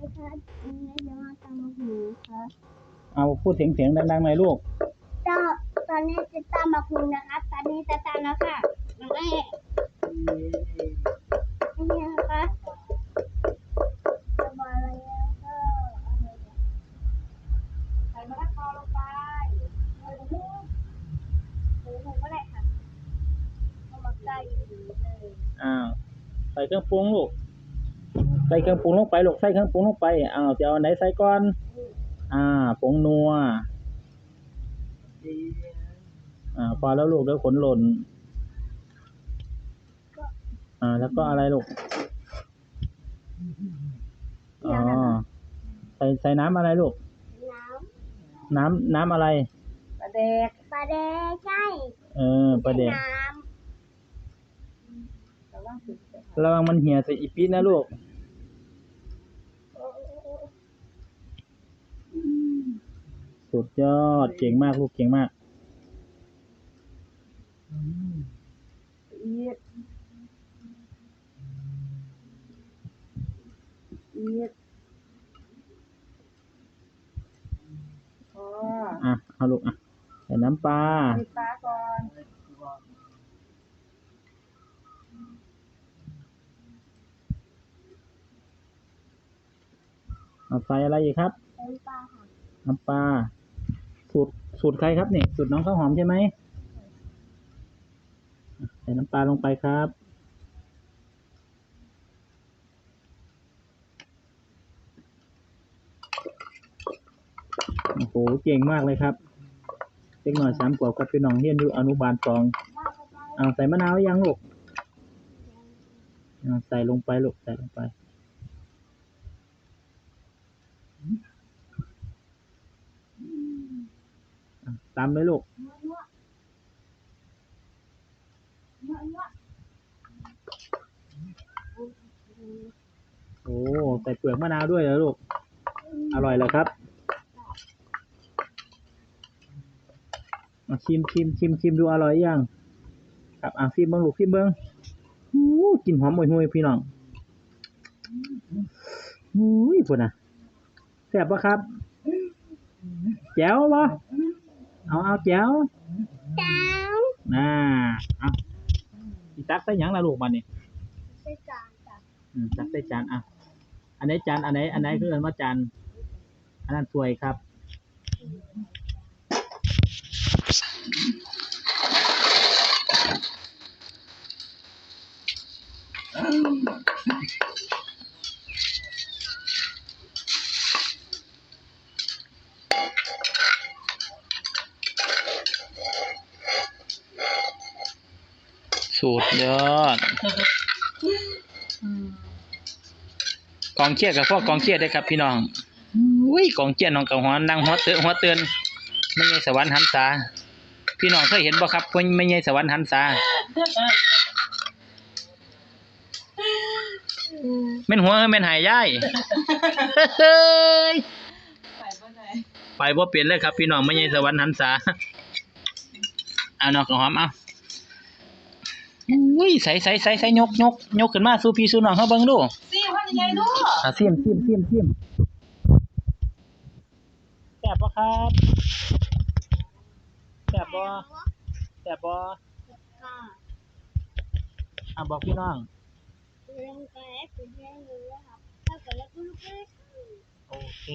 ดีครับวันนี้จะมาทำหมูครับเอาพูดเสียงเสียงดังๆหน่อยลูกเจ้าตอนนี้จะตามมาคุนะครับ ตอนนี้จะตามแล้วค่ะน้องเอ๊นี่นะคะจะบอกอะไรแล้วก็อะไรเนี่ยใส่มะละกอลงไปหมูหมูหมูหมูก็ได้ค่ะเอามาใกล้เลยอ้าวใส่เครื่องปรุงลูก ใส่เครื่องปรุงลงไปลูกใส่เครื่องปรุงลงไปอ้าวจะเอาอันไหนใส่ก่อน อ่าผงนัวอ่าพอแล้วลูกเดี๋ยวขนหล่นอ่า แล้วก็อะไรลูกอ๋อใส่ใส่น้ำอะไรลูก น้น้ำน้ำอะไรำปลาแดกปลาแดกใช่เออประเด็นน้ระวังมันเหี่ยใส่อีปีนะลูกำ สุดยอดเก่งมากลูกเก่งมากอีดอีดพออะเอาลูกอะใส่น้ำปลาปิดฟ้าก่อนเอาใส่อะไรอีกครับเป็นปลาค่ะน้ำปลา สูตรสูตรใครครับเนี่ยสูตรน้องข้าวหอมใช่ไหมใส่น้ำปลาลงไปครับ โอ้โหเก่งมากเลยครับเด็กหน่อยสามขวบกับพี่น้องเรียนอยู่อนุบาลสองเอาใส่มะนาวยังลูกเอาใส่ลงไปลูกใส่ลงไป ตามเลยลูก โอ้ใส่เปลือกมะนาวด้วยเหรอลูก อร่อยเหรอครับมาชิมชิมชิมชิมดูอร่อยยัง ครับอะชิมเบิ้งลูกชิมเบิ้งหูกลินหอมห่วยห่วยๆพี่น้องหูยพุ่นอะแซ่บปะครับแจ๋วปะ เอาเอาแจ๋วจ้าวน่าเอาอีตักใส่หยังล่ะลูกมันนี่ใส่จานจ้ะอืมตักใส่จานอะอันไหนจานอันไหนอันไหนคือเอินว่าจานอันนั้นถ้วยครับ สูตรยอดกองเชียร์กับพ่อกองเชียร์ได้อครับพี่น้องอุ้ยกองเชียร์น้องกับหัวนั่งหัวเตือนหัวเตือนไม่ใช่สวรรค์หันษาพี่น้องเคยเห็นบ่ครับเพิ่นไม่ใช่สวรรค์หันษาแม่นหัวแม่นหายย่ายเฮ้ยใส่เมื่อไหร่ไปบ่เปลี่ยนเลยครับ พี่น้องไม่ใช่สวรรค์หันษาเอาน้องกับหอมเอา อุ้ยใส่ใส่ใส่ใส่ยกยกยกขึ้นมาสู่พี่สู่น้องเฮาเบิ่งดูซี่ว่ายังไงลูกอะเสียมเสียมเสียมเสียมแสบปะครับแสบบ่แสบบ่ค่ะอะบอกพี่น้องเรื่องแกะเป็นเรื่องรู้ครับถ้าเกิดแล้วก็ลูกเล็กโอเค